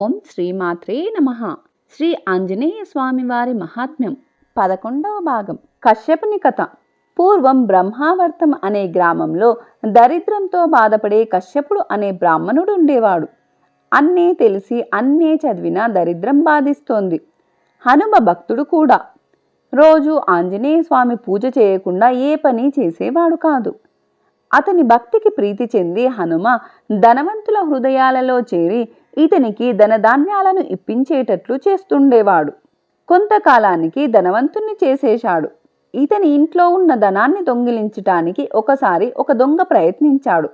ఓం శ్రీమాత్రే నమ. శ్రీ ఆంజనేయ స్వామివారి మహాత్మ్యం. పదకొండవ భాగం. కశ్యపుని కథ. పూర్వం బ్రహ్మావర్తం అనే గ్రామంలో దరిద్రంతో బాధపడే కశ్యపుడు అనే బ్రాహ్మణుడు ఉండేవాడు. అన్నీ తెలిసి అన్నీ చదివినా దరిద్రం బాధిస్తోంది. హనుమ భక్తుడు కూడా. రోజు ఆంజనేయ స్వామి పూజ చేయకుండా ఏ పని చేసేవాడు కాదు. అతని భక్తికి ప్రీతి చెంది హనుమ ధనవంతుల హృదయాలలో చేరి ఇతనికి ధనధాన్యాలను ఇప్పించేటట్లు చేస్తుండేవాడు. కొంతకాలానికి ధనవంతుణ్ణి చేసేశాడు. ఇతని ఇంట్లో ఉన్న ధనాన్ని దొంగిలించటానికి ఒకసారి ఒక దొంగ ప్రయత్నించాడు.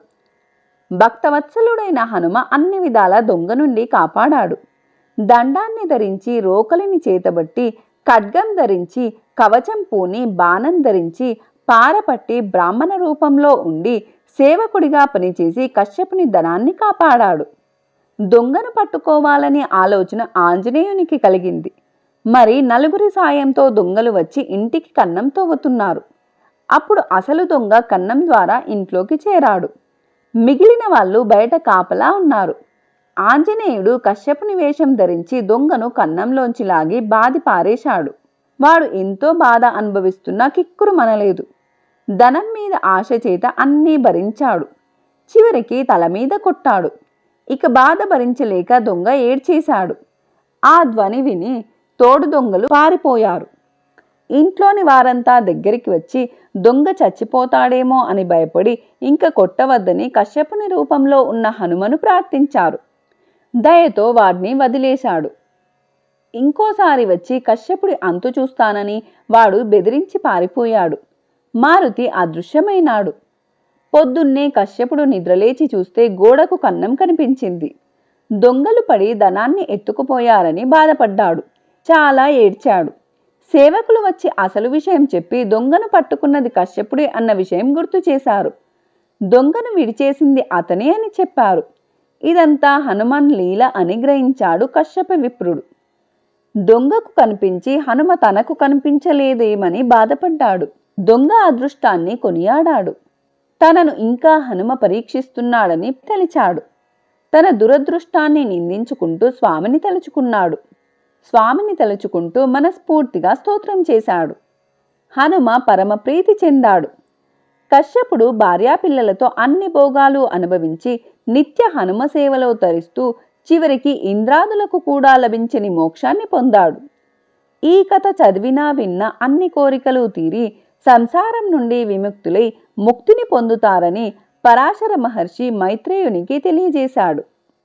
భక్తవత్సలుడైన హనుమ అన్ని విధాల దొంగ నుండి కాపాడాడు. దండాన్ని ధరించి రోకలిని చేతబట్టి ఖడ్గం ధరించి కవచం పూని బాణం ధరించి పారపట్టి బ్రాహ్మణ రూపంలో ఉండి సేవకుడిగా పనిచేసి కశ్యపుని ధనాన్ని కాపాడాడు. దొంగను పట్టుకోవాలనే ఆలోచన ఆంజనేయునికి కలిగింది. మరి నలుగురి సాయంతో దొంగలు వచ్చి ఇంటికి కన్నం తవ్వుతున్నారు అప్పుడు అసలు దొంగ కన్నం ద్వారా ఇంట్లోకి చేరాడు. మిగిలిన వాళ్ళు బయట కాపలా ఉన్నారు. ఆంజనేయుడు కశ్యపుని వేషం ధరించి దొంగను కన్నంలోంచి లాగి బాది పారేశాడు. వాడు ఎంతో బాధ అనుభవిస్తున్నా కిక్కురు మనలేదు. ధనం మీద ఆశ చేత అన్నీ భరించాడు. చివరికి తల మీద కొట్టాడు. ఇక బాధ భరించలేక దొంగ ఏడ్చేశాడు. ఆ ధ్వని విని తోడు దొంగలు పారిపోయారు. ఇంట్లోని వారంతా దగ్గరికి వచ్చి దొంగ చచ్చిపోతాడేమో అని భయపడి ఇంక కొట్టవద్దని కశ్యపుని రూపంలో ఉన్న హనుమను ప్రార్థించారు. దయతో వాడిని వదిలేశాడు. ఇంకోసారి వచ్చి కశ్యపుడి అంతు చూస్తానని వాడు బెదిరించి పారిపోయాడు. మారుతి అదృశ్యమైనాడు. పొద్దున్నే కశ్యపుడు నిద్రలేచి చూస్తే గోడకు కన్నం కనిపించింది. దొంగలు పడి ధనాన్ని ఎత్తుకుపోయారని బాధపడ్డాడు. చాలా ఏడ్చాడు. సేవకులు వచ్చి అసలు విషయం చెప్పి దొంగను పట్టుకున్నది కశ్యపుడే అన్న విషయం గుర్తు చేశారు. దొంగను విడిచేసింది అతనే అని చెప్పారు. ఇదంతా హనుమాన్ లీల అని గ్రహించాడు కశ్యప విప్రుడు. దొంగకు కనిపించి హనుమ తనకు కనిపించలేదేమని బాధపడ్డాడు. దొంగ అదృష్టాన్ని కొనియాడాడు. తనను ఇంకా హనుమ పరీక్షిస్తున్నాడని తలిచాడు. తన దురదృష్టాన్ని నిందించుకుంటూ స్వామిని తలుచుకున్నాడు. స్వామిని తలుచుకుంటూ మనస్ఫూర్తిగా స్తోత్రం చేశాడు. హనుమ పరమ ప్రీతి చెందాడు. కశ్యపుడు భార్యాపిల్లలతో అన్ని భోగాలు అనుభవించి నిత్య హనుమ సేవలో తరిస్తూ చివరికి ఇంద్రాదులకు కూడా లభించని మోక్షాన్ని పొందాడు. ఈ కథ చదివినా విన్న అన్ని కోరికలు తీరి సంసారం నుండి విముక్తులై ముక్తిని పొందుతారని పరాశర మహర్షి మైత్రేయునికి తెలియజేశాడు.